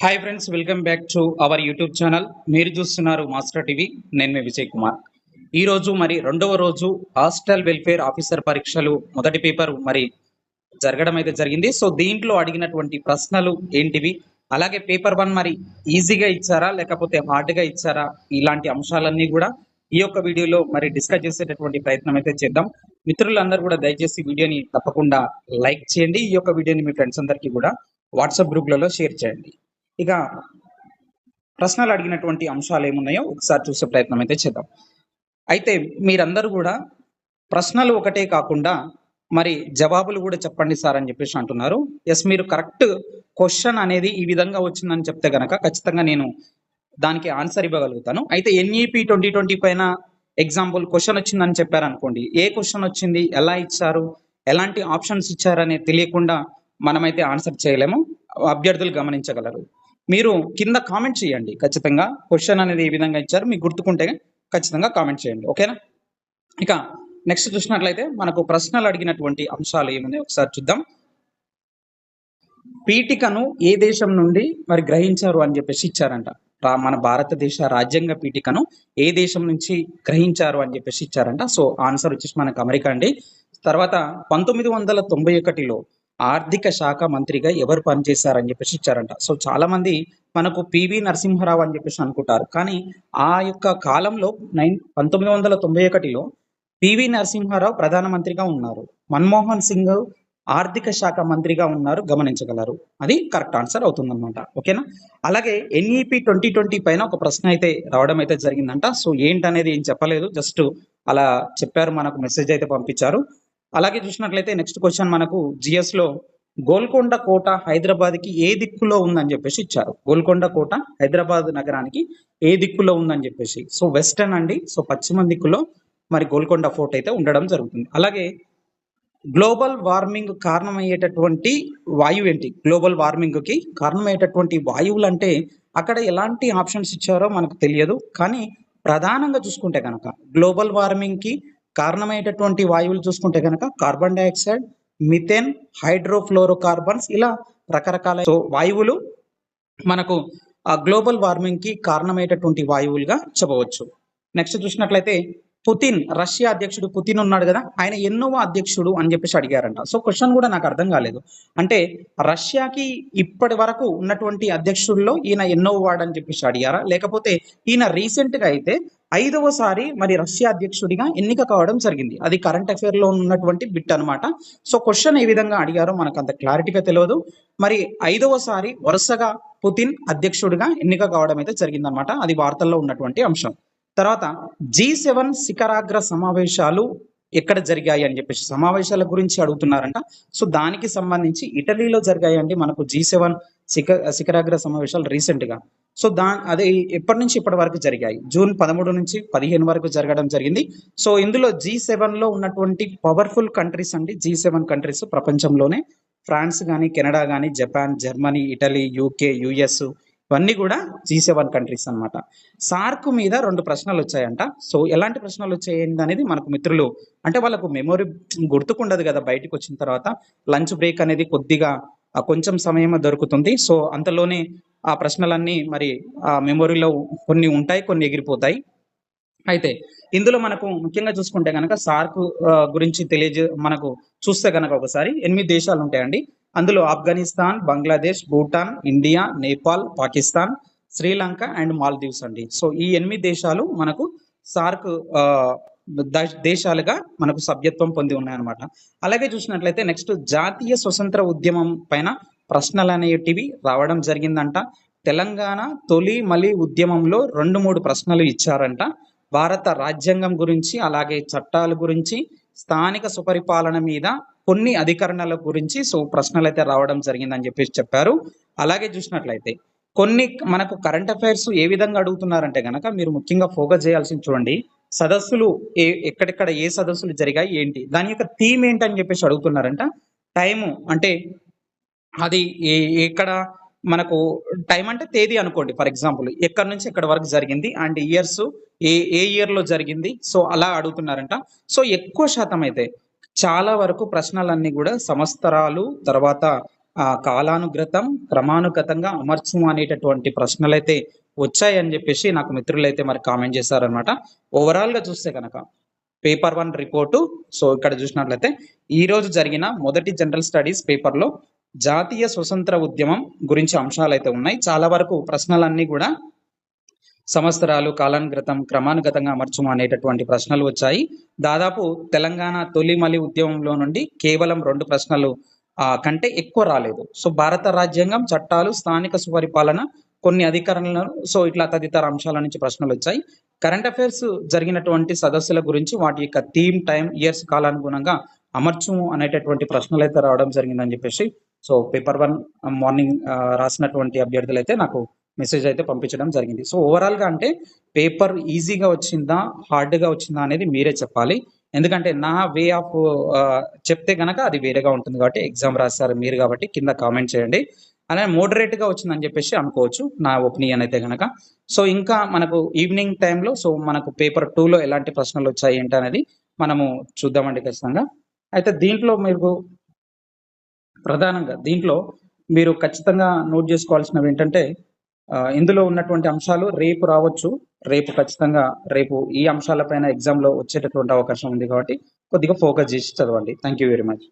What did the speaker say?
Hi friends welcome back to our YouTube channel మీరు చూస్తున్నారు master TV నేను మీ విజయ్ కుమార్ ఈ రోజు మరి రెండవ రోజు హాస్టల్ వెల్ఫేర్ ఆఫీసర్ పరీక్షలు. మొదటి పేపర్ మరి జరగడం అయితే జరిగింది. సో దీంట్లో అడిగినటువంటి ప్రశ్నలు ఏంటివి? అలాగే పేపర్ వన్ మరి ఈజీగా ఇచ్చారా? లేకపోతే హార్డ్గా ఇచ్చారా? ఇలాంటి అంశాలన్నీ కూడా ఈ యొక్క వీడియోలో మరి డిస్కస్ చేసేటటువంటి ప్రయత్నం అయితే చేద్దాం. మిత్రులందరూ కూడా దయచేసి వీడియోని తప్పకుండా లైక్ చేయండి. ఈ యొక్క వీడియోని మీ ఫ్రెండ్స్ అందరికీ కూడా వాట్సాప్ గ్రూప్లలో షేర్ చేయండి. ఇక ప్రశ్నలు అడిగినటువంటి అంశాలు ఏమున్నాయో ఒకసారి చూసే ప్రయత్నం అయితే చేద్దాం. అయితే మీరందరూ కూడా ప్రశ్నలు ఒకటే కాకుండా మరి జవాబులు కూడా చెప్పండి సార్ అని చెప్పేసి అంటున్నారు. ఎస్ మీరు కరెక్ట్ క్వశ్చన్ అనేది ఈ విధంగా వచ్చిందని చెప్తే గనక ఖచ్చితంగా నేను దానికి ఆన్సర్ ఇవ్వగలుగుతాను. అయితే ఎన్ఈపి ట్వంటీ ట్వంటీ పైన ఎగ్జాంపుల్ క్వశ్చన్ వచ్చిందని చెప్పారు అనుకోండి ఏ క్వశ్చన్ వచ్చింది ఎలా ఇచ్చారు ఎలాంటి ఆప్షన్స్ ఇచ్చారనేది తెలియకుండా మనమైతే ఆన్సర్ చేయలేము. అభ్యర్థులు గమనించగలరు. మీరు కింద కామెంట్ చేయండి. ఖచ్చితంగా క్వశ్చన్ అనేది ఏ విధంగా ఇచ్చారు మీకు గుర్తుకుంటే ఖచ్చితంగా కామెంట్ చేయండి. ఓకేనా ఇక నెక్స్ట్ చూసినట్లయితే మనకు ప్రశ్నలు అడిగినటువంటి అంశాలు ఏమున్నాయి ఒకసారి చూద్దాం. పీఠికను ఏ దేశం నుండి మరి గ్రహించారు అని చెప్పేసి ఇచ్చారంట. మన భారతదేశ రాజ్యాంగ పీఠికను ఏ దేశం నుంచి గ్రహించారు అని చెప్పేసి ఇచ్చారంట. సో ఆన్సర్ వచ్చేసి మనకు అమెరికా అండి. తర్వాత పంతొమ్మిది వందల తొంభై ఒకటిలో ఆర్థిక శాఖ మంత్రిగా ఎవరు పనిచేశారని చెప్పేసి ఇచ్చారంట. సో చాలా మంది మనకు పివి నరసింహారావు అని చెప్పేసి అనుకుంటారు. కానీ ఆ యొక్క కాలంలో నైన్ పంతొమ్మిది వందల తొంభై ఒకటిలో పివి నరసింహారావు ప్రధానమంత్రిగా ఉన్నారు. మన్మోహన్ సింగ్ ఆర్థిక శాఖ మంత్రిగా ఉన్నారు గమనించగలరు. అది కరెక్ట్ ఆన్సర్ అవుతుందన్నమాట. ఓకేనా? అలాగే ఎన్ఈపి ట్వంటీ ట్వంటీ పైన ఒక ప్రశ్న అయితే రావడం అయితే జరిగిందంట. సో ఏంటనేది ఏం చెప్పలేదు. జస్ట్ అలా చెప్పారు మనకు మెసేజ్ అయితే పంపించారు. అలాగే చూసినట్లయితే నెక్స్ట్ క్వశ్చన్ మనకు జిఎస్లో గోల్కొండ కోట హైదరాబాద్కి ఏ దిక్కులో ఉందని చెప్పేసి ఇచ్చారు. గోల్కొండ కోట హైదరాబాద్ నగరానికి ఏ దిక్కులో ఉందని చెప్పేసి. సో వెస్టర్న్ అండి. సో పశ్చిమ దిక్కులో మరి గోల్కొండ ఫోర్ట్ అయితే ఉండడం జరుగుతుంది. అలాగే గ్లోబల్ వార్మింగ్ కారణమయ్యేటటువంటి వాయువు ఏంటి? గ్లోబల్ వార్మింగ్కి కారణమయ్యేటటువంటి వాయువులు అంటే అక్కడ ఎలాంటి ఆప్షన్స్ ఇచ్చారో మనకు తెలియదు. కానీ ప్రధానంగా చూసుకుంటే కనుక గ్లోబల్ వార్మింగ్కి కారణమయ్యేటటువంటి వాయువులు చూసుకుంటే కనుక కార్బన్ డైఆక్సైడ్ మిథేన్ హైడ్రోఫ్లోరోకార్బన్స్ ఇలా రకరకాల వాయువులు మనకు ఆ గ్లోబల్ వార్మింగ్కి కారణమయ్యేటటువంటి వాయువులుగా చెప్పవచ్చు. నెక్స్ట్ చూసినట్లయితే పుతిన్ రష్యా అధ్యక్షుడు పుతిన్ ఉన్నాడు కదా ఆయన ఎన్నోవ అధ్యక్షుడు అని చెప్పేసి అడిగారంట. సో క్వశ్చన్ కూడా నాకు అర్థం కాలేదు. అంటే రష్యాకి ఇప్పటి వరకు ఉన్నటువంటి అధ్యక్షుల్లో ఈయన ఎన్నో వాడు అని చెప్పేసి అడిగారా? లేకపోతే ఈయన రీసెంట్గా అయితే ఐదవసారి మరి రష్యా అధ్యక్షుడిగా ఎన్నిక కావడం జరిగింది. అది కరెంట్ అఫైర్లో ఉన్నటువంటి బిట్ అన్నమాట. సో క్వశ్చన్ ఏ విధంగా అడిగారో మనకు అంత క్లారిటీగా తెలియదు మరి ఐదవసారి వరుసగా పుతిన్ అధ్యక్షుడిగా ఎన్నిక కావడం అయితే జరిగిందనమాట అది వార్తల్లో ఉన్నటువంటి అంశం. తర్వాత జీ సెవెన్ శిఖరాగ్ర సమావేశాలు ఎక్కడ జరిగాయి అని చెప్పేసి సమావేశాల గురించి అడుగుతున్నారంట. సో దానికి సంబంధించి ఇటలీలో జరిగాయండి మనకు జీ సెవెన్ శిఖ శిఖరాగ్ర సమావేశాలు రీసెంట్గా. సో దా అదే ఎప్పటి నుంచి ఇప్పటి వరకు జరిగాయి? జూన్ పదమూడు నుంచి పదిహేను వరకు జరగడం జరిగింది. సో ఇందులో జీ సెవెన్లో ఉన్నటువంటి పవర్ఫుల్ కంట్రీస్ అండి జీ సెవెన్ కంట్రీస్ ప్రపంచంలోనే. ఫ్రాన్స్ కానీ కెనడా కానీ Japan Germany Italy UK US ఇవన్నీ కూడా జీ సెవెన్ కంట్రీస్ అన్నమాట. సార్క్ మీద రెండు ప్రశ్నలు వచ్చాయంట. సో ఎలాంటి ప్రశ్నలు వచ్చాయండి అనేది మనకు మిత్రులు అంటే వాళ్ళకు మెమొరీ గుర్తుకుండదు కదా బయటకు వచ్చిన తర్వాత. లంచ్ బ్రేక్ అనేది కొద్దిగా కొంచెం సమయం దొరుకుతుంది. సో అంతలోనే ఆ ప్రశ్నలన్నీ మరి ఆ మెమొరీలో కొన్ని ఉంటాయి కొన్ని ఎగిరిపోతాయి. అయితే ఇందులో మనకు ముఖ్యంగా చూసుకుంటే కనుక సార్క్ గురించి తెలియజే మనకు చూస్తే కనుక ఒకసారి ఎనిమిది దేశాలు ఉంటాయండి. అందులో ఆఫ్ఘనిస్తాన్ బంగ్లాదేశ్ భూటాన్ ఇండియా నేపాల్ పాకిస్తాన్ శ్రీలంక అండ్ మాల్దీవ్స్ అండి. సో ఈ ఎనిమిది దేశాలు మనకు సార్క్ ద- దేశాలుగా మనకు సభ్యత్వం పొంది ఉన్నాయన్నమాట. అలాగే చూసినట్లయితే నెక్స్ట్ జాతీయ స్వతంత్ర ఉద్యమం పైన ప్రశ్నలు అనేటివి రావడం జరిగిందంట. తెలంగాణ తొలి మలి ఉద్యమంలో రెండు మూడు ప్రశ్నలు ఇచ్చారంట. భారత రాజ్యాంగం గురించి అలాగే చట్టాల గురించి స్థానిక సుపరిపాలన మీద కొన్ని అధికరణల గురించి సో ప్రశ్నలు అయితే రావడం జరిగిందని చెప్పేసి చెప్పారు. అలాగే చూసినట్లయితే కొన్ని మనకు కరెంట్ అఫైర్స్ ఏ విధంగా అడుగుతున్నారంటే కనుక మీరు ముఖ్యంగా ఫోకస్ చేయాల్సింది చూడండి. సదస్సులు ఏ ఎక్కడెక్కడ ఏ సదస్సులు జరిగాయి ఏంటి? దాని యొక్క థీమ్ ఏంటని చెప్పేసి అడుగుతున్నారంట. టైము అంటే అది ఏ ఎక్కడ మనకు టైం అంటే తేదీ అనుకోండి. ఫర్ ఎగ్జాంపుల్ ఎక్కడి నుంచి ఎక్కడి వరకు జరిగింది అండ్ ఇయర్స్ ఏ ఏ ఇయర్లో జరిగింది? సో అలా అడుగుతున్నారంట. సో ఎక్కువ శాతం అయితే చాలా వరకు ప్రశ్నలన్నీ కూడా సంవత్సరాలు తర్వాత ఆ, క్రమానుగతంగా అమర్చము అనేటటువంటి ప్రశ్నలైతే వచ్చాయని చెప్పేసి నాకు మిత్రులైతే మరి కామెంట్ చేశారనమాట ఓవరాల్గా చూస్తే కనుక పేపర్ వన్ రిపోర్టు సో ఇక్కడ చూసినట్లయితే ఈ రోజు జరిగిన మొదటి జనరల్ స్టడీస్ పేపర్లో జాతీయ స్వతంత్ర ఉద్యమం గురించి అంశాలు అయితే ఉన్నాయి. చాలా వరకు ప్రశ్నలన్నీ కూడా సంవత్సరాలు కాలానుగతం క్రమానుగతంగా అమర్చము అనేటటువంటి ప్రశ్నలు వచ్చాయి. దాదాపు తెలంగాణ తొలి మలి ఉద్యమంలో నుండి కేవలం రెండు ప్రశ్నలు కంటే ఎక్కువ రాలేదు. సో భారత రాజ్యాంగం చట్టాలు స్థానిక సుపరిపాలన కొన్ని అధికారులను సో ఇట్లా తదితర అంశాల నుంచి ప్రశ్నలు వచ్చాయి. కరెంట్ అఫైర్స్ జరిగినటువంటి సదస్సుల గురించి వాటి యొక్క థీమ్ టైం ఇయర్స్ కాలానుగుణంగా అమర్చము అనేటటువంటి ప్రశ్నలు అయితే రావడం జరిగిందని చెప్పేసి సో పేపర్ వన్ మార్నింగ్ రాసినటువంటి అభ్యర్థులు అయితే నాకు మెసేజ్ అయితే పంపించడం జరిగింది. సో ఓవరాల్గా అంటే పేపర్ ఈజీగా వచ్చిందా హార్డ్గా వచ్చిందా అనేది మీరే చెప్పాలి. ఎందుకంటే నా వే ఆఫ్ చెప్తే గనక అది వేరేగా ఉంటుంది కాబట్టి ఎగ్జామ్ రాస్తారు మీరు కాబట్టి కింద కామెంట్ చేయండి. అలానే మోడరేట్గా వచ్చిందని చెప్పేసి అనుకోవచ్చు నా ఒపీనియన్ అయితే గనక. సో ఇంకా మనకు ఈవినింగ్ టైంలో సో మనకు పేపర్ టూలో ఎలాంటి ప్రశ్నలు వచ్చాయి ఏంటి అనేది మనము చూద్దామండి ఖచ్చితంగా. అయితే దీంట్లో మీరు ప్రధానంగా దీంట్లో మీరు ఖచ్చితంగా నోట్ చేసుకోవాల్సినవి ఏంటంటే ఇందులో ఉన్నటువంటి అంశాలు రేపు రావచ్చు. రేపు ఖచ్చితంగా రేపు ఈ అంశాలపైన ఎగ్జామ్లో వచ్చేటటువంటి అవకాశం ఉంది కాబట్టి కొద్దిగా ఫోకస్ చేసి చదవండి. Thank you very much